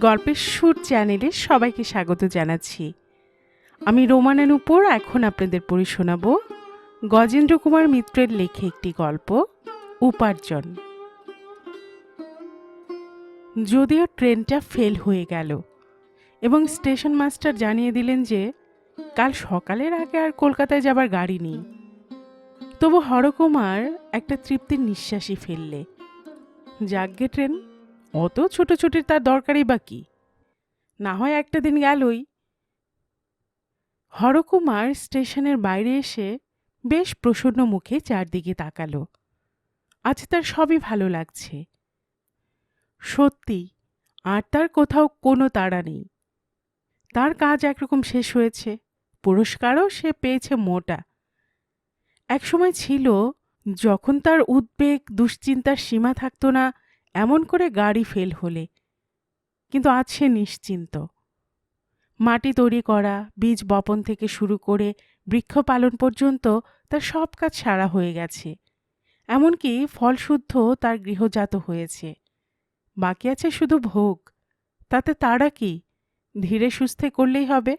গল্পের সুর চ্যানেলে সবাইকে স্বাগত জানাচ্ছি। আমি রোমানের উপর এখন আপনাদের পড়ে শোনাব গজেন্দ্র কুমার মিত্রের লেখে একটি গল্প, উপার্জন। যদিও ট্রেনটা ফেল হয়ে গেল এবং স্টেশন মাস্টার জানিয়ে দিলেন যে, কাল সকালের আগে আর কলকাতায় যাবার গাড়ি নেই। তবু হরকুমার একটা তৃপ্তির নিঃশ্বাসই ফেললে। যাগ্গে ট্রেন। অত ছোটোছুটির তার দরকারই বা কি? না হয় একটা দিন গেলই। হরকুমার স্টেশনের বাইরে এসে বেশ প্রসন্ন মুখে চারদিকে তাকালো। আজ তার সবই ভালো লাগছে। সত্যি, আর তার কোথাও কোনো তাড়া নেই। তার কাজ একরকম শেষ হয়েছে, পুরস্কারও সে পেয়েছে মোটা। একসময় ছিল, যখন তার উদ্বেগ, দুশ্চিন্তার সীমা থাকতো না এমন করে গাড়ি ফেল হলে। কিন্তু আজ সে নিশ্চিন্ত। মাটি তৈরি করা, বীজ বপন থেকে শুরু করে বৃক্ষ পালন পর্যন্ত তার সব কাজ সারা হয়ে গেছে। এমনকি ফলশুদ্ধ তার গৃহজাত হয়েছে। বাকি আছে শুধু ভোগ। তাতে তারা কি ধীরে সুস্থে করলেই হবে?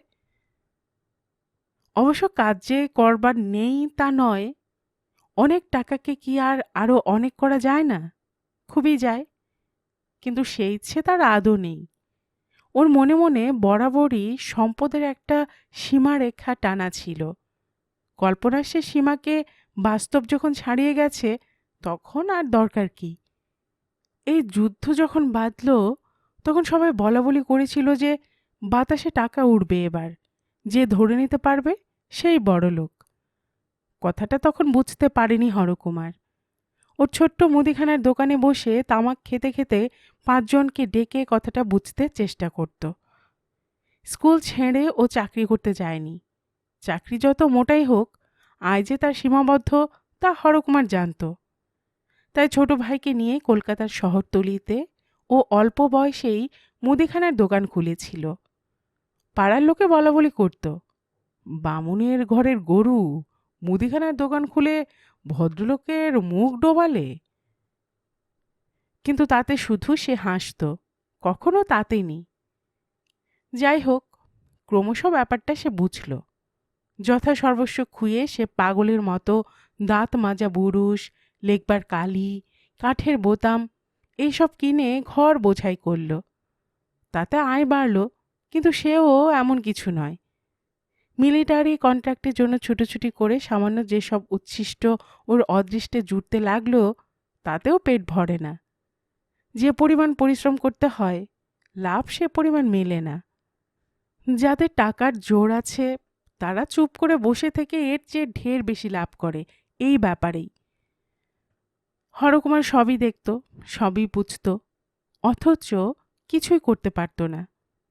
অবশ্য কাজ যে করবার নেই তা নয়, অনেক টাকাকে কি আর আরও অনেক করা যায় না? খুবই যায়, কিন্তু সেই ইচ্ছে তার আদৌ নেই। ওর মনে মনে বরাবরই সম্পদের একটা সীমারেখা টানা ছিল। কল্পনার সে সীমাকে বাস্তব যখন ছাড়িয়ে গেছে, তখন আর দরকার কি? এই যুদ্ধ যখন বাঁধল, তখন সবাই বলা বলি করেছিল যে বাতাসে টাকা উঠবে এবার, যে ধরে নিতে পারবে সেই বড় লোক কথাটা তখন বুঝতে পারেনি হরকুমার। ওর ছোট্ট মুদিখানার দোকানে বসে তামাক খেতে খেতে পাঁচজনকে ডেকে কথাটা বুঝতে চেষ্টা করত। স্কুল ছেড়ে ও চাকরি করতে যায়নি। চাকরি যত মোটাই হোক, আয় যে তার সীমাবদ্ধ, তা হরকুমার জানত। তাই ছোট ভাইকে নিয়ে কলকাতার শহরতলিতে ও অল্প বয়সেই মুদিখানার দোকান খুলেছিল। পাড়ার লোকে বলা বলি করত, বামুনের ঘরের গরু মুদিখানার দোকান খুলে ভদ্রলোকের মুখ ডোবালে। কিন্তু তাতে শুধু সে হাসত, কখনো তাতেনি যাই হোক, ক্রমশ ব্যাপারটা সে বুঝল। যথা সর্বস্ব খুঁয়ে সে পাগলের মতো দাঁত মাজা বুরুষ লেখবার কালি, কাঠের বোতাম, এইসব কিনে ঘর বোঝাই করল। তাতে আয় বাড়ল, কিন্তু সেও এমন কিছু নয়। মিলিটারি কন্ট্রাক্টের জন্য ছুটোছুটি করে সামান্য যেসব উচ্ছিষ্ট ওর অদৃষ্টে জুটতে লাগল, তাতেও পেট ভরে না। যে পরিমাণ পরিশ্রম করতে হয়, লাভ সে পরিমাণ মেলে না। যাদের টাকার জোর আছে, তারা চুপ করে বসে থেকে এর চেয়ে ঢের বেশি লাভ করে, এই ব্যাপারেই। হরকুমার সবই দেখত, সবই বুঝত, অথচ কিছুই করতে পারত না,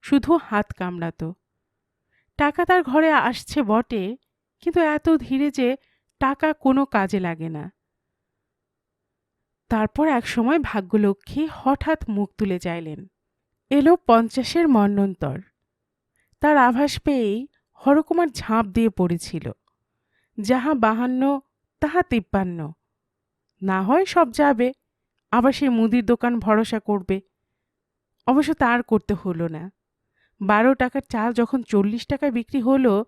শুধু হাত কামড়াতো। টাকা তার ঘরে আসছে বটে, কিন্তু এত ধীরে যে টাকা কোনো কাজে লাগে না। তারপর একসময় ভাগ্যলক্ষ্মী হঠাৎ মুখ তুলে চাইলেন। এলো পঞ্চাশের মন্নন্তর। তার আভাস পেয়েই হরকুমার ঝাঁপ দিয়ে পড়েছিল। যাহা বাহান্ন, তাহা তিপ্পান্ন। না হয় সব যাবে, আবার সে মুদির দোকান ভরসা করবে। অবশ্য তার করতে হলো না। বারো টাকার চাল যখন চল্লিশ টাকায় বিক্রি হলো,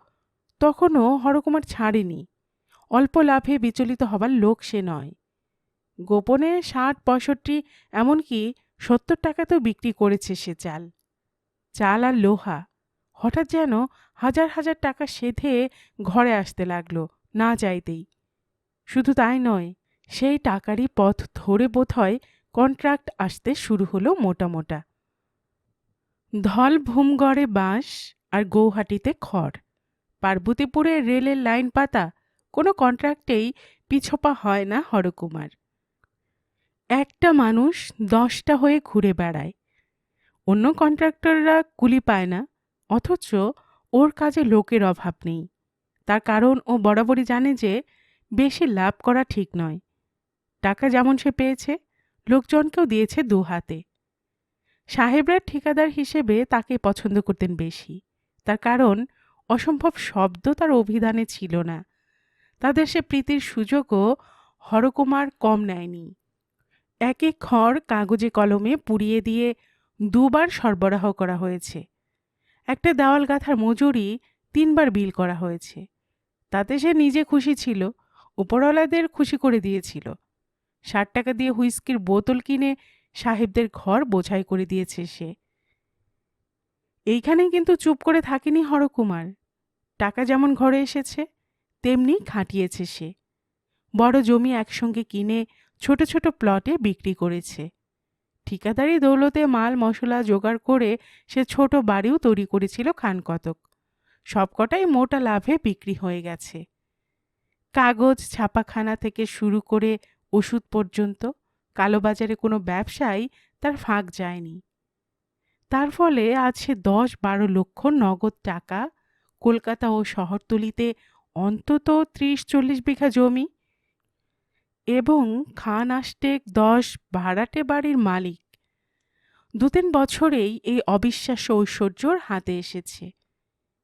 তখনও হরকুমার ছাড়েনি। অল্প লাভে বিচলিত হবার লোক সে নয়। গোপনে ষাট পঁয়ষট্টি, এমনকি সত্তর টাকাতেও বিক্রি করেছে সে চাল। চাল আর লোহা, হঠাৎ যেন হাজার হাজার টাকা সেধে ঘরে আসতে লাগল, না চাইতেই। শুধু তাই নয়, সেই টাকারই পথ ধরে বোধহয় কন্ট্রাক্ট আসতে শুরু হলো মোটা মোটা। ধল ভূমগড়ে বাঁশ আর গৌহাটিতে খড়। পার্বতীপুরে রেলের লাইন পাতা, কোনো কন্ট্রাক্টেই পিছপা হয় না হরকুমার। একটা মানুষ দশটা হয়ে ঘুরে বেড়ায়। অন্য কন্ট্রাক্টররা কুলি পায় না, অথচ ওর কাজে লোকের অভাব নেই। তার কারণ ও বরাবরই জানে যে বেশি লাভ করা ঠিক নয়। টাকা যেমন সে পেয়েছে, লোকজনকেও দিয়েছে দু হাতে সাহেবরা ঠিকাদার হিসেবে তাকে পছন্দ করতেন বেশি। তার কারণ, অসম্ভব শব্দ তার অভিধানে ছিল না। তাদের সে প্রীতির সুযোগও হরকুমার কম নেয়নি। এক খড় কাগজে কলমে পুড়িয়ে দিয়ে দুবার সরবরাহ করা হয়েছে। একটা দেওয়াল গাঁথার মজুরি তিনবার বিল করা হয়েছে। তাতে সে নিজে খুশি ছিল, উপরওয়ালাদের খুশি করে দিয়েছিল। ষাট টাকা দিয়ে হুইস্কির বোতল কিনে সাহেবদের ঘর বোঝাই করে দিয়েছে সে। এইখানেই কিন্তু চুপ করে থাকেনি হরকুমার। টাকা যেমন ঘরে এসেছে, তেমনি খাটিয়েছে সে। বড় জমি একসঙ্গে কিনে ছোট ছোট প্লটে বিক্রি করেছে। ঠিকাদারি দৌলতে মাল, মশলা জোগাড় করে সে ছোট বাড়িও তৈরি করেছিল খানকতক সবকটাই মোটা লাভে বিক্রি হয়ে গেছে। কাগজ, ছাপাখানা থেকে শুরু করে ওষুধ পর্যন্ত কালোবাজারে কোনো ব্যবসায় তার ফাঁক যায়নি। তার ফলে আজ সে দশ বারো লক্ষ নগদ টাকা কলকাতা ও শহরতলিতে অন্তত ত্রিশ চল্লিশ বিঘা জমি এবং খান আষ্টেক দশ ভাড়াটে বাড়ির মালিক। দু তিন বছরেই এই অবিশ্বাস্য ঐশ্বর্যর হাতে এসেছে।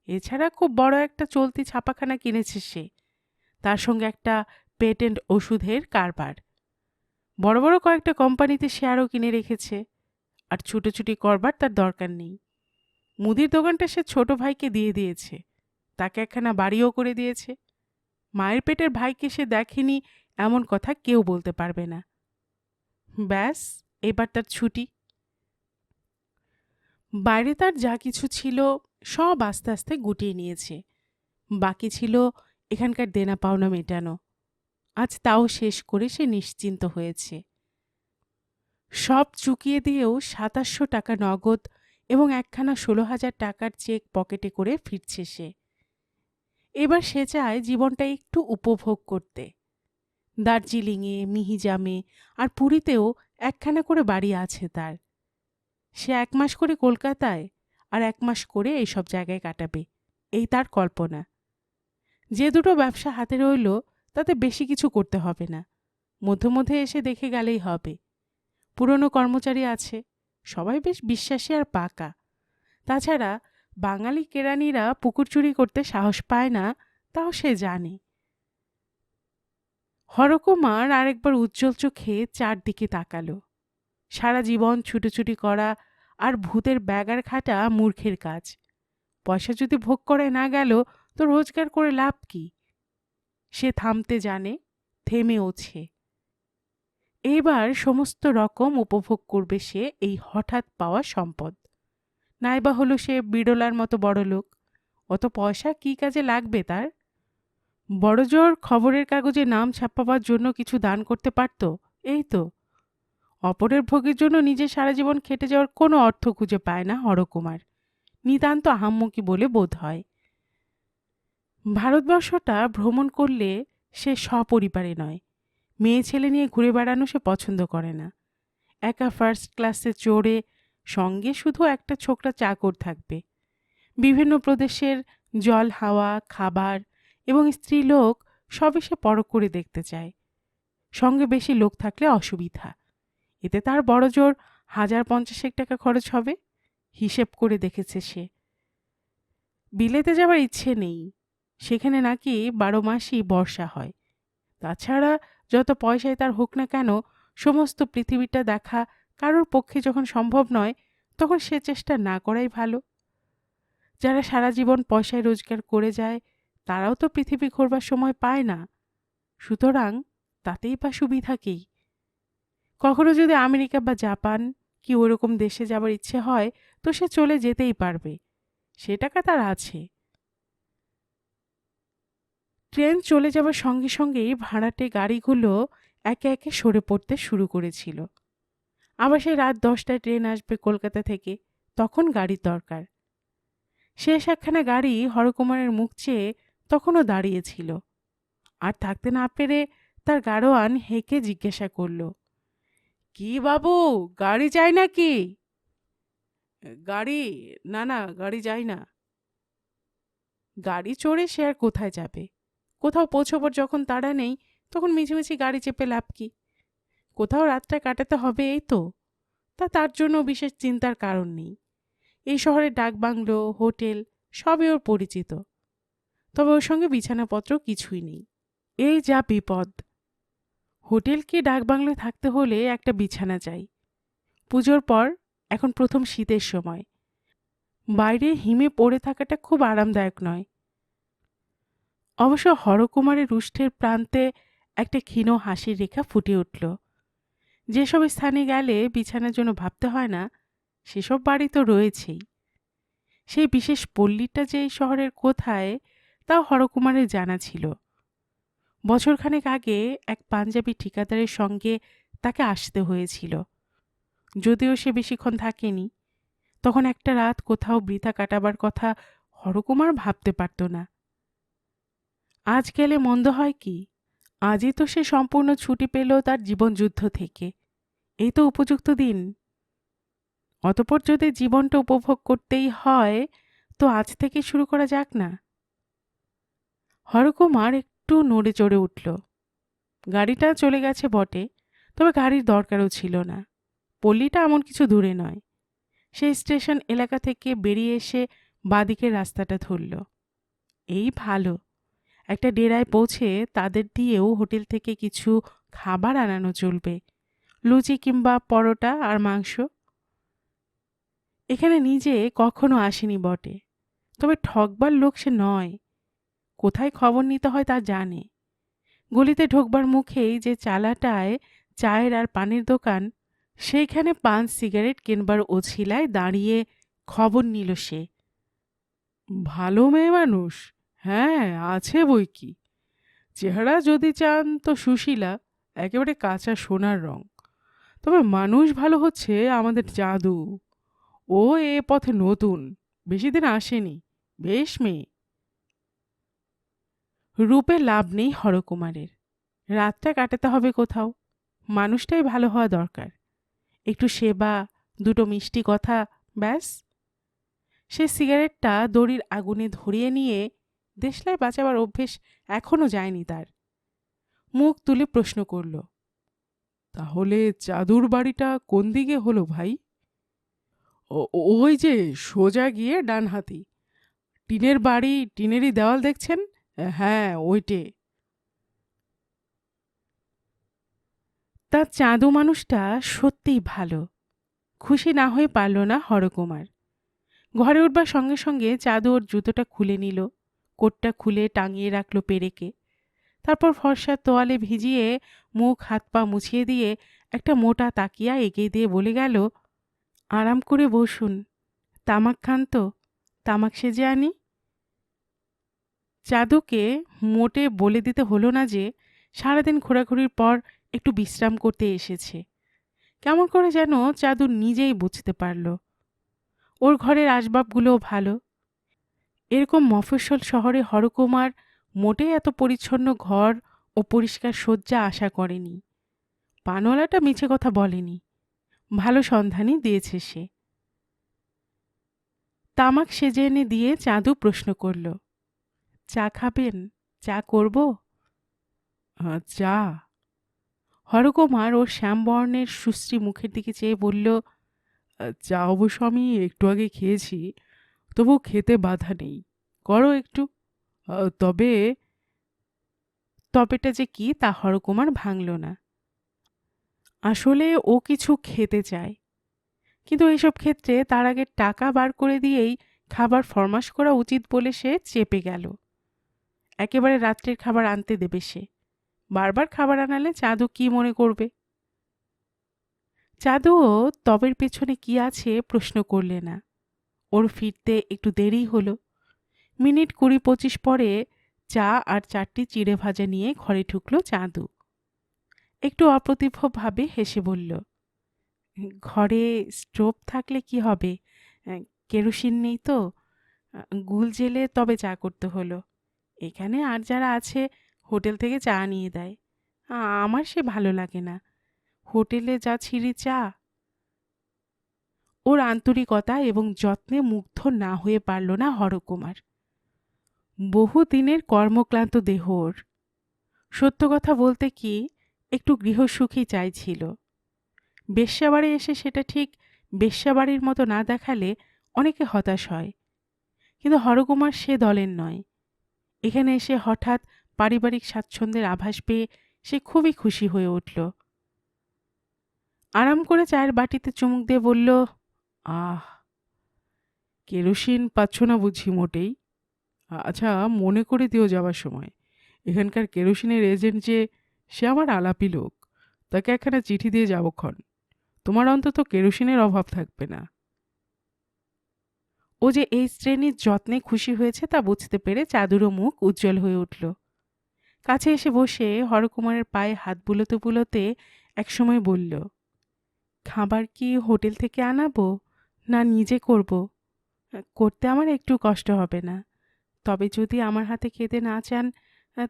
এছাড়া খুব বড় একটা চলতি ছাপাখানা কিনেছে সে। তার সঙ্গে একটা পেটেন্ট ওষুধের কারবার। বড় বড় কয়েকটা কোম্পানিতে শেয়ারও কিনে রেখেছে। আর ছুটোছুটি করবার তার দরকার নেই। মুদির দোকানটা সে ছোট ভাইকে দিয়ে দিয়েছে। তাকে একখানা বাড়িও করে দিয়েছে। মায়ের পেটের ভাইকে সে দেখেনি এমন কথা কেউ বলতে পারবে না। ব্যাস, এবার তার ছুটি। বাইরে তার যা কিছু ছিল সব আস্তে আস্তে গুটিয়ে নিয়েছে। বাকি ছিল এখানকার দেনা পাওনা মেটানো। আজ তাও শেষ করে সে নিশ্চিন্ত হয়েছে। সব চুকিয়ে দিয়েও সাতাশশো টাকা নগদ এবং একখানা ষোলো হাজার টাকার চেক পকেটে করে ফিরছে সে। এবার সে চায় জীবনটা একটু উপভোগ করতে। দার্জিলিংয়ে, মিহিজামে আর পুরীতেও একখানা করে বাড়ি আছে তার। সে এক মাস করে কলকাতায় আর এক মাস করে এইসব জায়গায় কাটাবে। এই তার কল্পনা। যে দুটো ব্যবসা হাতে রইল তাতে বেশি কিছু করতে হবে না। মধ্যে মধ্যে এসে দেখে গেলেই হবে। পুরনো কর্মচারী আছে, সবাই বেশ বিশ্বাসী আর পাকা। তাছাড়া বাঙালি কেরানিরা পুকুর চুরি করতে সাহস পায় না, তাও সে জানে। হরকুমার আরেকবার উজ্জ্বল চোখে চারদিকে তাকালো। সারা জীবন ছুটোছুটি করা আর ভূতের ব্যাগার খাটা মূর্খের কাজ। পয়সা যদি ভোগ করে না গেল, তো রোজগার করে লাভ কি? সে থামতে জানে থেমে ওছে এবার সমস্ত রকম উপভোগ করবে সে এই হঠাৎ পাওয়া সম্পদ। নাইবা হলো সে বিড়লার মতো বড় লোক। অত পয়সা কি কাজে লাগবে তার? বড়জোর খবরের কাগজে নাম ছাপাবার জন্য কিছু দান করতে পারত? এই তো। অপরের ভোগের জন্য নিজে সারা জীবন খেটে যাওয়ার কোনো অর্থ খুঁজে পায় না হরকুমার। নিতান্ত আহাম্মকি বলে বোধ হয়। ভারতবর্ষটা ভ্রমণ করলে সে সপরিবারে নয়। মেয়ে ছেলে নিয়ে ঘুরে বেড়ানো সে পছন্দ করে না। একা ফার্স্ট ক্লাসে চড়ে সঙ্গে শুধু একটা ছোকরা চাকর থাকবে। বিভিন্ন প্রদেশের জল, হাওয়া, খাবার এবং স্ত্রীলোক সবই সে পরখ করে দেখতে চায়। সঙ্গে বেশি লোক থাকলে অসুবিধা। এতে তার বড় জোর হাজার পঞ্চাশেক টাকা খরচ হবে। হিসেব করে দেখেছে সে। বিলেতে যাওয়ার ইচ্ছে নেই। সেখানে নাকি বারো মাসই বর্ষা হয়। তাছাড়া যত পয়সায় তার হোক না কেন, সমস্ত পৃথিবীটা দেখা কারোর পক্ষে যখন সম্ভব নয়, তখন সে চেষ্টা না করাই ভালো। যারা সারা জীবন পয়সায় রোজগার করে যায়, তারাও তো পৃথিবী ঘোরবার সময় পায় না। সুতরাং তাতেই বা সুবিধা কী? কখনো যদি আমেরিকা বা জাপান কি ওরকম দেশে যাবার ইচ্ছে হয়, তো সে চলে যেতেই পারবে। সে টাকা তার আছে। ট্রেন চলে যাবার সঙ্গে সঙ্গেই ভাড়াটে গাড়িগুলো একে একে সরে পড়তে শুরু করেছিল। আবার সেই রাত দশটায় ট্রেন আসবে কলকাতা থেকে, তখন গাড়ির দরকার। শেষ একখানা গাড়ি হরকুমারের মুখ চেয়ে তখনও দাঁড়িয়েছিল। আর থাকতে না পেরে তার গাড়োয়ান হেঁকে জিজ্ঞাসা করল, কি বাবু, গাড়ি চাই নাকি? গাড়ি, না না, গাড়ি যাই না। গাড়ি চড়ে সে আর কোথায় যাবে? কোথাও পৌঁছবার যখন তাড়া নেই, তখন মিছিমিছি গাড়ি চেপে লাভ কি? কোথাও রাতটা কাটাতে হবে এই তো। তা তার জন্য বিশেষ চিন্তার কারণ নেই। এই শহরে ডাকবাংলো হোটেল, সবই ওর পরিচিত। তবে ওর সঙ্গে বিছানাপত্র কিছুই নেই। এই যা বিপদ। হোটেল কি ডাকবাংলোয় থাকতে হলে একটা বিছানা চাই। পুজোর পর, এখন প্রথম শীতের সময়। বাইরে হিমে পড়ে থাকাটা খুব আরামদায়ক নয়। অবশ্য হরকুমারের রুষ্টের প্রান্তে একটা ক্ষীণ হাসির রেখা ফুটে উঠল। যেসব স্থানে গেলে বিছানার জন্য ভাবতে হয় না, সেসব বাড়ি তো রয়েছেই। সেই বিশেষ পল্লীটা যে এই শহরের কোথায়, তাও হরকুমারের জানা ছিল। বছরখানেক আগে এক পাঞ্জাবি ঠিকাদারের সঙ্গে তাকে আসতে হয়েছিল। যদিও সে বেশিক্ষণ থাকেনি, তখন একটা রাত কোথাও বৃথা কাটাবার কথা হরকুমার ভাবতে পারত না। আজ গেলে মন্দ হয় কি? আজই তো সে সম্পূর্ণ ছুটি পেল তার জীবনযুদ্ধ থেকে। এই তো উপযুক্ত দিন। অতপর যদি জীবনটা উপভোগ করতেই হয়, তো আজ থেকে শুরু করা যাক না। হরকুমার একটু নড়ে চড়ে উঠল। গাড়িটা চলে গেছে বটে, তবে গাড়ির দরকারও ছিল না। পল্লীটা এমন কিছু দূরে নয়। সেই স্টেশন এলাকা থেকে বেরিয়ে এসে বাদিকের রাস্তাটা ধরল। এই ভালো। একটা ডেরায় পৌঁছে তাদের দিয়েও হোটেল থেকে কিছু খাবার আনানো চলবে। লুচি কিংবা পরোটা আর মাংস। এখানে নিজে কখনো আসেনি বটে। তবে ঠকবার লোক সে নয়। কোথায় খবর নিতে হয় তা জানে। গলিতে ঢোকবার মুখেই যে চালাটায় চায়ের আর পানের দোকান, সেইখানে পান সিগারেট কিনবার ওছিলায় দাঁড়িয়ে খবর নিল সে। ভালো মেয়ে মানুষ। হ্যাঁ আছে বই কি? চেহারা যদি চান তো সুশীলা, একেবারে কাঁচা সোনার রং। তবে মানুষ ভালো হচ্ছে আমাদের জাদু। ও এ পথে নতুন, বেশি দিন আসেনি, বেশ মেয়ে। রূপে লাভ নেই হরকুমারের। রাতটা কাটাতে হবে কোথাও। মানুষটাই ভালো হওয়া দরকার। একটু সেবা, দুটো মিষ্টি কথা, ব্যাস। সে সিগারেটটা দড়ির আগুনে ধরিয়ে নিয়ে দেশলায় বাঁচাবার অভ্যেস এখনও যায়নি তার। মুখ তুলে প্রশ্ন করল, তাহলে চাদুর বাড়িটা কোন দিকে হলো ভাই? ওই যে সোজা গিয়ে ডান হাতি টিনের বাড়ি, টিনেরই দেওয়াল দেখছেন? হ্যাঁ ওইটে। তার চাঁদু মানুষটা সত্যিই ভালো। খুশি না হয়ে পারল না হরকুমার। ঘরে উঠবার সঙ্গে সঙ্গে চাঁদু ওর জুতোটা খুলে নিল। কোটটা খুলে টাঙিয়ে রাখল পেরেকে। তারপর ফর্সার তোয়ালে ভিজিয়ে মুখ, হাত পা মুছিয়ে দিয়ে একটা মোটা তাকিয়া এগিয়ে দিয়ে বলে গেল, আরাম করে বসুন। তামাক খান তো? তামাক সেজে আনি? চাঁদুকে মোটে বলে দিতে হলো না যে, সারাদিন ঘোরাঘুরির পর একটু বিশ্রাম করতে এসেছে। কেমন করে যেন চাঁদু নিজেই বুঝতে পারল। ওর ঘরের আসবাবগুলোও ভালো। এরকম মফস্বল শহরে হরকুমার মোটেই এত পরিচ্ছন্ন ঘর ও পরিষ্কার শয্যা আশা করেনি। পানওয়ালাটা মিছে কথা বলেনি। ভালো সন্ধানই দিয়েছে সে। তামাক সেজে এনে দিয়ে চাঁদু প্রশ্ন করল চা খাবেন? চা করব? "আহ, চা হরকুমার ওর শ্যামবর্ণের সুশ্রী মুখের দিকে চেয়ে বলল "আহ, চা অবশ্য আমি একটু আগে খেয়েছি। তবু খেতে বাধা নেই। করো একটু। তবে, তবেটা যে কি তা হরকুমার ভাঙল না। আসলে ও কিছু খেতে চায়। কিন্তু এইসব ক্ষেত্রে তার আগে টাকা বার করে দিয়েই খাবার ফরমাশ করা উচিত বলে সে চেপে গেল। একেবারে রাত্রের খাবার আনতে দেবে সে। বারবার খাবার আনালে চাঁদু কি মনে করবে? চাঁদুও তবের পেছনে কি আছে প্রশ্ন করলে না। ওর ফিরতে একটু দেরি হলো। মিনিট কুড়ি পঁচিশ পরে চা আর চারটি চিড়ে ভাজা নিয়ে ঘরে ঢুকলো চাঁদু। একটু অপ্রতিভভাবে হেসে বলল, ঘরে স্টোভ থাকলে কি হবে? কেরোসিন নেই তো। গুল জেলে তবে চা করতে হলো। এখানে আর যারা আছে, হোটেল থেকে চা নিয়ে দেয়। আমার সে ভালো লাগে না। হোটেলে যা ছিঁড়ি চা ওর আন্তরিকতা এবং যত্নে মুগ্ধ না হয়ে পারল না হরকুমার। বহু দিনের কর্মক্লান্ত দেহ ওর। সত্য কথা বলতে কি, একটু গৃহসুখী চাইছিল। বেশ্যাবাড়ি এসে সেটা ঠিক বেশ্যাবাড়ির মতো না দেখালে অনেকে হতাশ হয়। কিন্তু হরকুমার সে দলের নয়। এখানে এসে হঠাৎ পারিবারিক স্বাচ্ছন্দ্যের আভাস পেয়ে সে খুবই খুশি হয়ে উঠল। আরাম করে চায়ের বাটিতে চুমুক দিয়ে বলল আহ, কেরোসিন পাচ্ছ না বুঝি মোটেই? আচ্ছা মনে করে দিও যাওয়ার সময়। এখানকার কেরোসিনের এজেন্ট যে, সে আমার আলাপি লোক। তাকে একখানা চিঠি দিয়ে যাবক্ষণ তোমার অন্তত কেরোসিনের অভাব থাকবে না। ও যে এই শ্রেণির যত্নে খুশি হয়েছে তা বুঝতে পেরে চাদুরও মুখ উজ্জ্বল হয়ে উঠল। কাছে এসে বসে হরকুমারের পায়ে হাত বুলোতে বুলোতে একসময় বলল, খাবার কি হোটেল থেকে আনাবো? না নিজে করব। করতে আমার একটু কষ্ট হবে না। তবে যদি আমার হাতে খেতে না চান,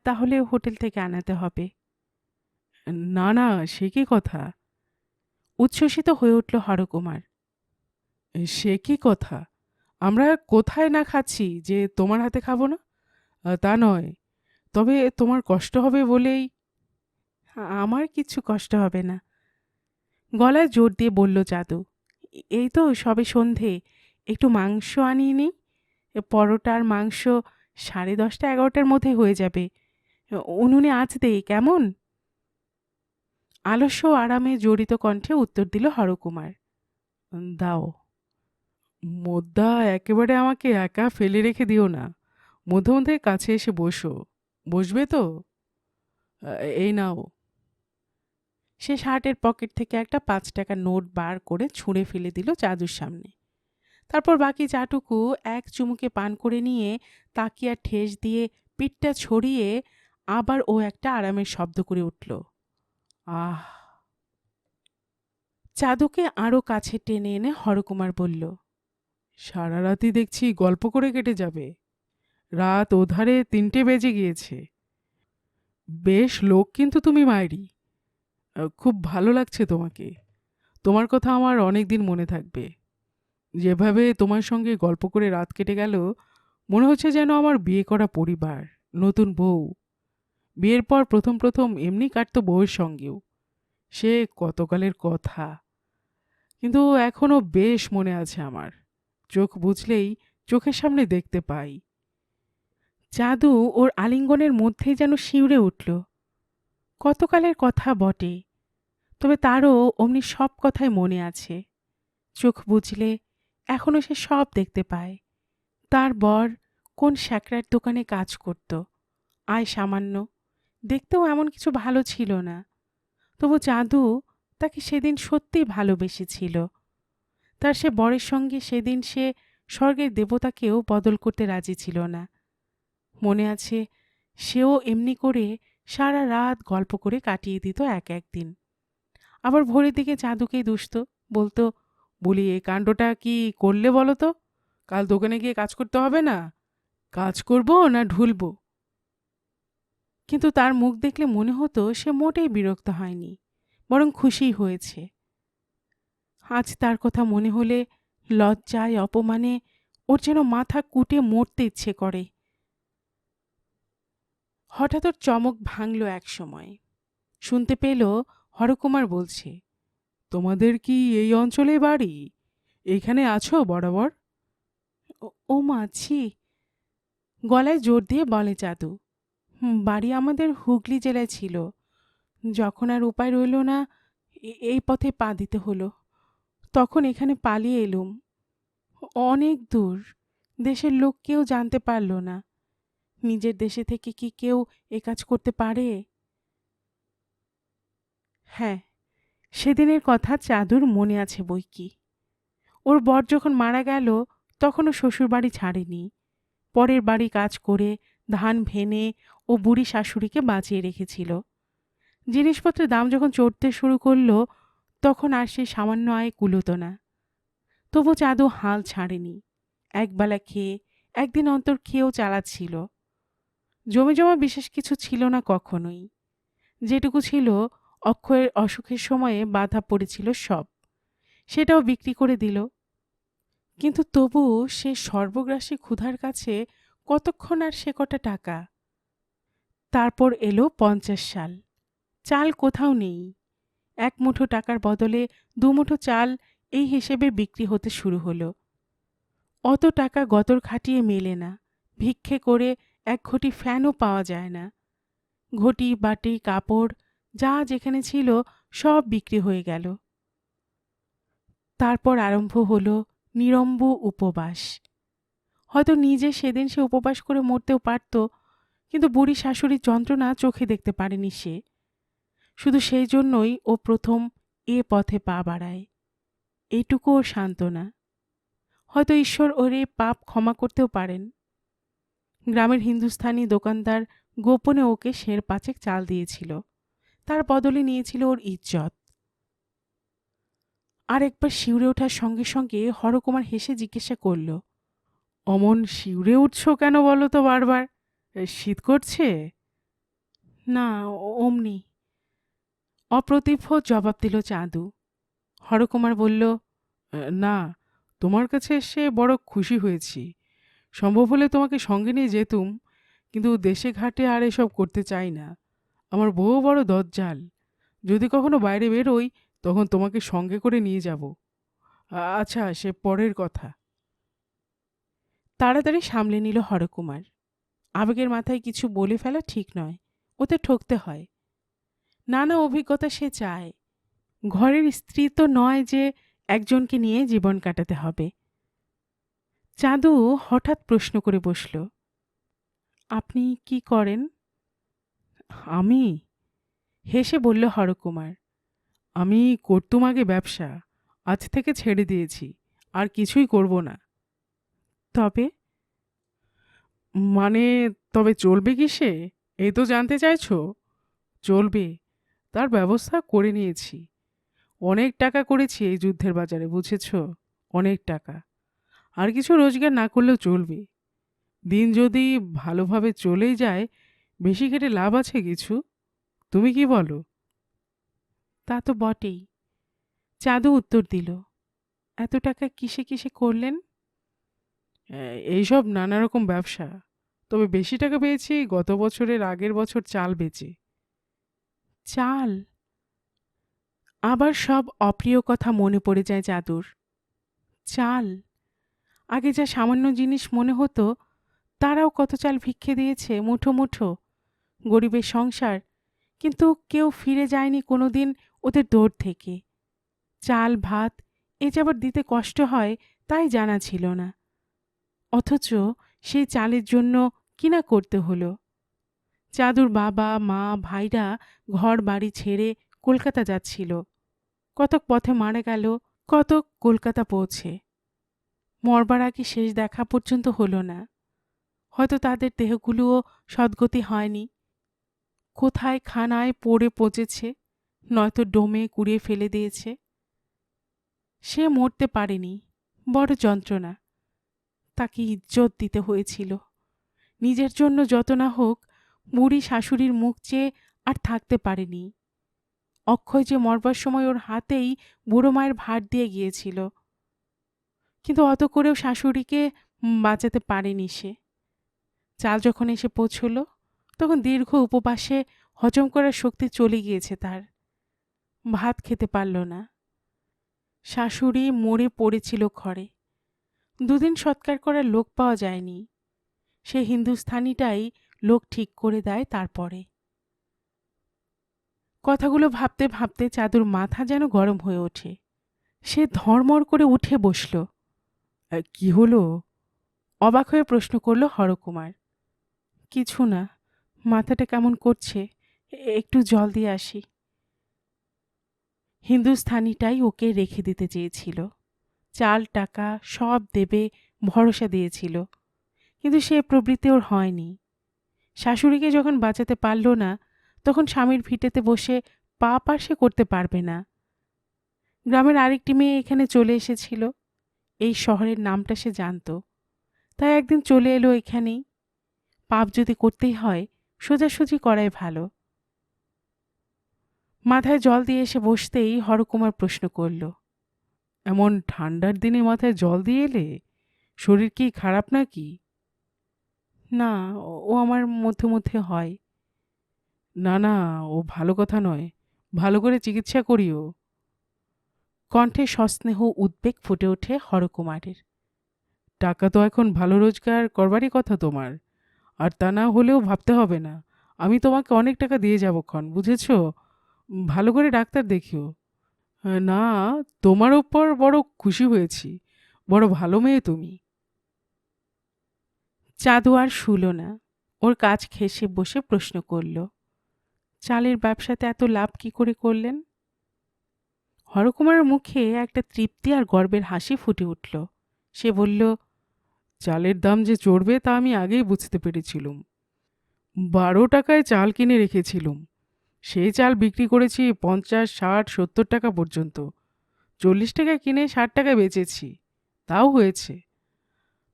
তাহলে হোটেল থেকে আনাতে হবে। না না, সে কি কথা? উচ্ছ্বসিত হয়ে উঠল হরকুমার। সে কি কথা? আমরা কোথায় না খাচ্ছি যে তোমার হাতে খাব না? তা নয়। তবে তোমার কষ্ট হবে বলেই আমার কিছু কষ্ট হবে না। গলায় জোর দিয়ে বলল জাদু এই তো সবে সন্ধে। একটু মাংস আনিয়ে নিই। পরোটার মাংস সাড়ে দশটা, এগারোটার মধ্যে হয়ে যাবে। উনুনে আঁচ দেই কেমন? আলস্য আরামে জড়িত কণ্ঠে উত্তর দিল হরকুমার। দাও। মোদ্দা, একেবারে আমাকে একা ফেলে রেখে দিও না। মধ্যে মধ্যে কাছে এসে বসো। বসবে তো? এই নাও। সে শার্টের পকেট থেকে একটা পাঁচ টাকা নোট বার করে ছুঁড়ে ফেলে দিল জাদুর সামনে। তারপর বাকি চাটুকু এক চুমুকে পান করে নিয়ে তাকিয়া ঠেস দিয়ে পিঠটা ছড়িয়ে আবার ও একটা আরামের শব্দ করে উঠল, আহ! চাদুকে আরও কাছে টেনে এনে হরকুমার বলল, সারা রাতই দেখছি গল্প করে কেটে যাবে। রাত ওধারে তিনটে বেজে গিয়েছে। বেশ লোক কিন্তু তুমি মায়েরি খুব ভালো লাগছে তোমাকে। তোমার কথা আমার অনেক দিন মনে থাকবে। যেভাবে তোমার সঙ্গে গল্প করে রাত কেটে গেল, মনে হচ্ছে যেন আমার বিয়ে করা পরিবার, নতুন বউ। বিয়ের পর প্রথম প্রথম এমনি কাটত বউয়ের সঙ্গেও। সে কতকালের কথা। কিন্তু এখনও বেশ মনে আছে আমার। চোখ বুঝলেই চোখের সামনে দেখতে পাই। জাদু ওর আলিঙ্গনের মধ্যেই যেন শিউরে উঠল। কতকালের কথা বটে। তবে তারও অমনি সব কথাই মনে আছে। চোখ বুঝলে এখনও সে সব দেখতে পায়। তার বর কোন স্যাকরার দোকানে কাজ করত। আয় সামান্য, দেখতেও এমন কিছু ভালো ছিল না। তবু চাঁদু তাকে সেদিন সত্যিই ভালোবেসেছিল। তার সে বরের সঙ্গে সেদিন সে স্বর্গের দেবতাকেও বদল করতে রাজি ছিল না। মনে আছে, সেও এমনি করে সারা রাত গল্প করে কাটিয়ে দিত এক একদিন। আবার ভোরের দিকে জাদুকেই দুষত। বলতো, বলি, এই কাণ্ডটা কি করলে বলো তো কাল দোকানে গিয়ে কাজ করতে হবে না? কাজ করব না ঢুলব? কিন্তু তার মুখ দেখলে মনে হতো সে মোটেই বিরক্ত হয়নি, বরং খুশিই হয়েছে। আজ তার কথা মনে হলে লজ্জায়, অপমানে ওর যেন মাথা কুটে মরতে ইচ্ছে করে। হঠাৎ ওর চমক ভাঙল এক সময়। শুনতে পেল হরকুমার বলছে, তোমাদের কি এই অঞ্চলে বাড়ি? এখানে আছো বরাবর? ও- ও মা, ছি। গলায় জোর দিয়ে বলে জাদু বাড়ি আমাদের হুগলি জেলায় ছিল। যখন আর উপায় রইল না এই পথে পা দিতে হলো। তখন এখানে পালিয়ে এলুম। অনেক দূর, দেশের লোক কেউ জানতে পারল না। নিজের দেশে থেকে কি কেউ এ কাজ করতে পারে? হ্যাঁ সেদিনের কথা চাদুর মনে আছে বই কি। ওর বর যখন মারা গেল, তখনও শ্বশুরবাড়ি ছাড়েনি। পরের বাড়ি কাজ করে ধান ভেনে ও বুড়ি শাশুড়িকে বাঁচিয়ে রেখেছিল। জিনিসপত্রের দাম যখন চড়তে শুরু করল, তখন আর সে সামান্য আয় কুলোতো না। তবু চাঁদু হাল ছাড়েনি। একবেলা খেয়ে, একদিন অন্তর খেয়েও চালাচ্ছিল। জমে জমা বিশেষ কিছু ছিল না কখনোই। যেটুকু ছিল অক্ষয়ের অসুখের সময়ে বাধা পড়েছিল সব। সেটাও বিক্রি করে দিল। কিন্তু তবু সে সর্বগ্রাসী ক্ষুধার কাছে কতক্ষণ আর সে কটা টাকা? তারপর এলো পঞ্চাশ সাল চাল কোথাও নেই। এক মুঠো টাকার বদলে দু মুঠো চাল এই হিসেবে বিক্রি হতে শুরু হলো। অত টাকা গতর খাটিয়ে মেলে না। ভিক্ষে করে এক ঘটি ফ্যানও পাওয়া যায় না। ঘটি, বাটি, কাপড় যা যেখানে ছিল সব বিক্রি হয়ে গেল। তারপর আরম্ভ হলো নিরম্ব উপবাস। হয়তো নিজে সেদিন সে উপবাস করে মরতেও পারত, কিন্তু বুড়ি শাশুড়ির যন্ত্রণা চোখে দেখতে পারেনি সে। শুধু সেই জন্যই ও প্রথম এ পথে পা বাড়ায়। এইটুকু ওর সান্ত্বনা। হয়তো ঈশ্বর ওর পাপ ক্ষমা করতেও পারেন। গ্রামের হিন্দুস্থানি দোকানদার গোপনে ওকে শের পাঁচেক চাল দিয়েছিল। তার বদলে নিয়েছিল ওর ইজ্জত। আর একবার শিউরে ওঠার সঙ্গে সঙ্গে হরকুমার হেসে জিজ্ঞাসা করল, অমন শিউরে উঠছ কেন বলো তো বারবার? শীত করছে? না, অমনি। অপ্রতিভ জবাব দিল চাঁদু। হরকুমার বলল না, তোমার কাছে এসে বড় খুশি হয়েছি। সম্ভব হলে তোমাকে সঙ্গে নিয়ে যেতুম, কিন্তু দেশে ঘাটে আর এসব করতে চাই না। আমার বউ বড় দজ্জাল। যদি কখনো বাইরে বেরোই, তখন তোমাকে সঙ্গে করে নিয়ে যাব। আচ্ছা সে পরের কথা। তাড়াতাড়ি সামলে নিল হরকুমার। আবেগের মাথায় কিছু বলে ফেলা ঠিক নয়, ওতে ঠকতে হয়। নানা অভিজ্ঞতা সে চায়। ঘরের স্ত্রী তো নয় যে একজনকে নিয়ে জীবন কাটাতে হবে। চাঁদু হঠাৎ প্রশ্ন করে বসল, আপনি কি করেন? আমি? হেসে বলল হরকুমার, আমি করতুম আগে ব্যবসা, আজ থেকে ছেড়ে দিয়েছি, আর কিছুই করব না। তবে? মানে তবে চলবে কি সে? এই তো জানতে চাইছো? চলবে, তার ব্যবস্থা করে নিয়েছি। অনেক টাকা করেছি এই যুদ্ধের বাজারে, বুঝেছ? অনেক টাকা। আর কিছু রোজগার না করলেও চলবে। দিন যদি ভালোভাবে চলেই যায় বেশি খেটে লাভ আছে কিছু? তুমি কি বলো? তা তো বটেই। চাঁদু উত্তর দিল। এত টাকা কিসে কিসে করলেন? এইসব নানা রকম ব্যবসা। তবে বেশি টাকা পেয়েছি গত বছরের আগের বছর চাল বেচে। চাল? আবার সব অপ্রিয় কথা মনে পড়ে যায় জাদুর চাল? আগে যা সামান্য জিনিস মনে হতো তারাও কত চাল ভিক্ষে দিয়েছে মুঠো মুঠো। গরিবের সংসার। কিন্তু কেউ ফিরে যায়নি কোনো দিন ওদের দৌড় থেকে। চাল, ভাত, এ যে আবার দিতে কষ্ট হয়, তাই জানা ছিল না। অথচ সেই চালের জন্য কিনা করতে হলো? চাদুর বাবা, মা, ভাইরা ঘর বাড়ি ছেড়ে কলকাতা যাচ্ছিল। কতক পথে মারা গেল, কতক কলকাতা পৌঁছে। মরবার আগে শেষ দেখা পর্যন্ত হলো না। হয়তো তাদের দেহগুলোও সদ্গতি হয়নি। কোথায় খানায় পড়ে পচেছে, নয়তো ডোমে কুড়িয়ে ফেলে দিয়েছে। সে মরতে পারেনি, বড় যন্ত্রণা। তাকে ইজ্জত দিতে হয়েছিল। নিজের জন্য যত না হোক, বুড়ি শাশুড়ির মুখ চেয়ে আর থাকতে পারেনি। অক্ষয় যে মরবার সময় ওর হাতেই বুড়ো মায়ের ভার দিয়ে গিয়েছিল। কিন্তু অত করেও শাশুড়িকে বাঁচাতে পারেনি সে। চাল যখন এসে পৌঁছল তখন দীর্ঘ উপবাসে হজম করার শক্তি চলে গিয়েছে তার। ভাত খেতে পারল না। শাশুড়ি মরে পড়েছিল ঘরে। দুদিন সৎকার করার লোক পাওয়া যায়নি। সে হিন্দুস্থানিটাই লোক ঠিক করে দেয় তারপরে। কথাগুলো ভাবতে ভাবতে চাদুর মাথা যেন গরম হয়ে ওঠে। সে ধর্মর করে উঠে বসল। কি হলো? অবাক হয়ে প্রশ্ন করল হরকুমার। কিছু না। মাথাটা কেমন করছে? একটু জল দিয়ে আসি। হিন্দুস্থানিটাই ওকে রেখে দিতে চেয়েছিল। চাল, টাকা সব দেবে, ভরসা দিয়েছিল। কিন্তু সে প্রবৃত্তি ওর হয়নি। শাশুড়িকে যখন বাঁচাতে পারল না, তখন স্বামীর ভিটেতে বসে আর সে করতে পারবে না। গ্রামের আরেকটি মেয়ে এখানে চলে এসেছিল। এই শহরের নামটা সে জানত। তাই একদিন চলে এলো এখানেই। পাপ যদি করতেই হয় সোজাসুজি করাই ভালো। মাথায় জল দিয়ে এসে বসতেই হরকুমার প্রশ্ন করল, এমন ঠান্ডার দিনে মাথায় জল দিয়ে এলে শরীর কি খারাপ নাকি? না, ও- আমার মধ্যে মধ্যে হয়। না না, ও ভালো কথা নয়, ভালো করে চিকিৎসা করিও। কণ্ঠে সস্নেহ উদ্বেগ ফুটে ওঠে হরকুমারের। টাকা তো এখন ভালো রোজগার করবারই কথা তোমার। আর তা না হলেও ভাবতে হবে না। আমি তোমাকে অনেক টাকা দিয়ে যাব ক্ষণ, বুঝেছ? ভালো করে ডাক্তার দেখিও। না, তোমার ওপর বড় খুশি হয়েছি। বড় ভালো মেয়ে তুমি। চাঁদু আর শুল না। ওর কাজ খেসে বসে প্রশ্ন করল, চালের ব্যবসাতে এত লাভ কি করে করলেন? হরকুমারের মুখে একটা তৃপ্তি আর গর্বের হাসি ফুটে উঠল। সে বলল চালের দাম যে চড়বে তা আমি আগেই বুঝতে পেরেছিলুম। বারো টাকায় চাল কিনে রেখেছিলুম। সেই চাল বিক্রি করেছি পঞ্চাশ, ষাট, সত্তর টাকা পর্যন্ত। চল্লিশ টাকা কিনে ষাট টাকা বেচেছি। তাও হয়েছে।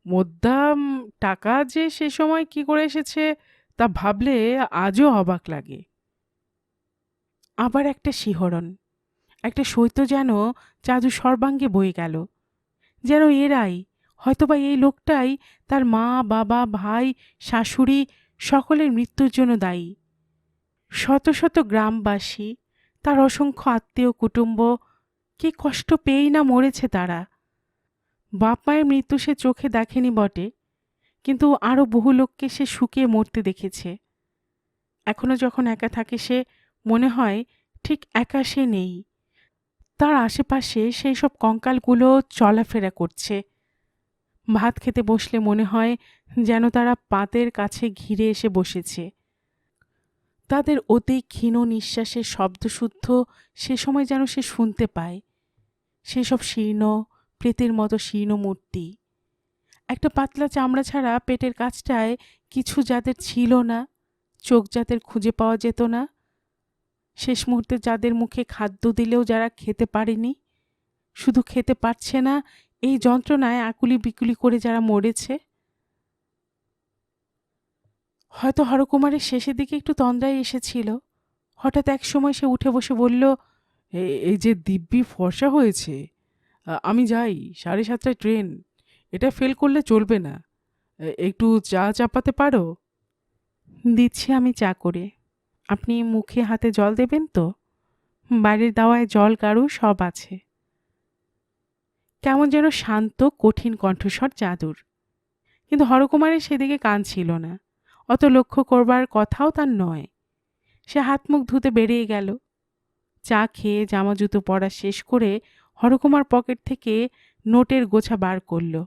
মধ্যাম টাকা যে সে সময় কি করে এসেছে তা ভাবলে আজও অবাক লাগে। আবার একটা শিহরণ, একটা শৈত্য যেন চাদু সর্বাঙ্গে বয়ে গেল, যেন এরাই হয়তোবা এই লোকটাই তার মা, বাবা, ভাই, শাশুড়ি সকলের মৃত্যুর জন্য দায়ী। শত শত গ্রামবাসী, তার অসংখ্য আত্মীয় কুটুম্ব, কি কষ্ট পেয়েই না মরেছে তারা। বাপ মায়ের মৃত্যু সে চোখে দেখেনি বটে, কিন্তু আরও বহু লোককে সে শুকিয়ে মরতে দেখেছে। এখনও যখন একা থাকে সে, মনে হয় ঠিক একা সে নেই। তার আশেপাশে সেই সব কঙ্কালগুলো চলাফেরা করছে। ভাত খেতে বসলে মনে হয় যেন তারা পাতের কাছে ঘিরে এসে বসেছে। তাদের অতি ক্ষীণ নিঃশ্বাসের শব্দশুদ্ধ সে সময় যেন সে শুনতে পায়। সেসব শীর্ণ, প্রেতের মতো শীর্ণ মূর্তি। একটা পাতলা চামড়া ছাড়া পেটের কাছটায় কিছু যাদের ছিল না, চোখ যাদের খুঁজে পাওয়া যেত না। শেষ মুহূর্তে যাদের মুখে খাদ্য দিলেও যারা খেতে পারেনি, শুধু খেতে পারছে না এই যন্ত্রণায় আকুলি বিকুলি করে যারা মরেছে, হয়তো হরকুমারের শেষের দিকে একটু তন্দ্রায় এসেছিল। হঠাৎ এক সময় সে উঠে বসে বলল, "এ- এই যে দিব্যি ফর্সা হয়েছে আমি যাই, সাড়ে সাতটায় ট্রেন, এটা ফেল করলে চলবে না একটু চা চাপাতে পারো? দিচ্ছি আমি চা করে, আপনি মুখে হাতে জল দেবেন তো? বাইরের দাওয়ায় জল গাড়ু সব আছে। কেমন যেন শান্ত, কঠিন কণ্ঠস্বর জাদুর। কিন্তু হরকুমারের সেদিকে কান ছিল না। অত লক্ষ্য করবার কথাও তার নয়। সে হাত মুখ ধুতে বেরিয়ে গেল। চা খেয়ে জামা জুতো পরা শেষ করে হরকুমার পকেট থেকে নোটের গোছা বার করল।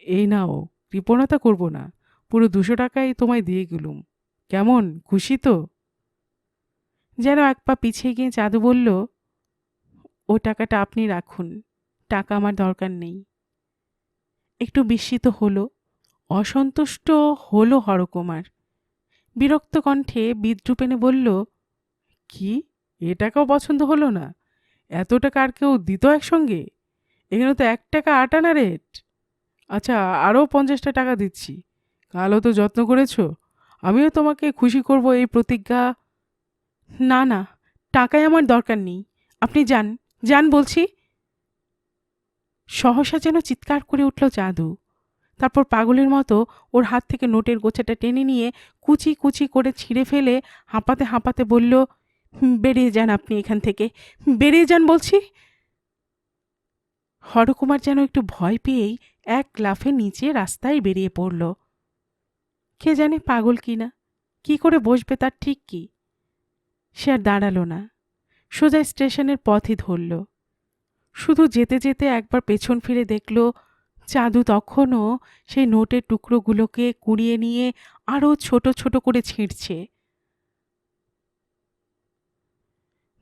এই নাও কৃপণতা করব না। পুরো দুশো টাকাই তোমায় দিয়ে গেলুম। কেমন, খুশি তো? যেন এক পা পিছিয়ে গিয়ে জাদু বলল, ও টাকাটা আপনি রাখুন। টাকা আমার দরকার নেই। একটু বিস্মিত হলো। অসন্তুষ্ট হলো হরকুমার। বিরক্ত কণ্ঠে বিদ্রুপ এনে বলল, কি? এ টাকাও পছন্দ হলো না? এত টাকা আর কেউ দিত একসঙ্গে? এখানে তো এক টাকা আট আনা রেট। আচ্ছা আরও পঞ্চাশটা টাকা দিচ্ছি। কালও তো যত্ন করেছ। আমিও তোমাকে খুশি করব এই প্রতিজ্ঞা। না না টাকায় আমার দরকার নেই। আপনি যান যান বলছি। সহসা যেন চিৎকার করে উঠল জাদু। তারপর পাগলের মতো ওর হাত থেকে নোটের গোছাটা টেনে নিয়ে কুচি কুচি করে ছিঁড়ে ফেলে হাঁপাতে হাঁপাতে বলল বেরিয়ে যান আপনি এখান থেকে। বেরিয়ে যান বলছি। হরকুমার যেন একটু ভয় পেয়েই এক লাফে নিচে রাস্তায় বেরিয়ে পড়ল। কে জানে পাগল কিনা কি করে বসবে তার ঠিক কি? সে আর দাঁড়াল না। সোজা স্টেশনের পথই ধরল। শুধু যেতে যেতে একবার পেছন ফিরে দেখল, চাঁদু তখনও সেই নোটের টুকরোগুলোকে কুড়িয়ে নিয়ে আরও ছোট ছোট করে ছিঁড়ছে।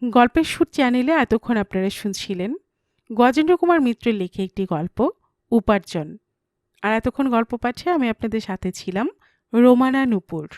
গল্পের সুর চ্যানেলে এতক্ষণ আপনারা শুনছিলেন গজেন্দ্র কুমার মিত্রের লেখে একটি গল্প, উপার্জন। আর এতক্ষণ গল্প পাঠে আমি আপনাদের সাথে ছিলাম রোমানা নুপুর।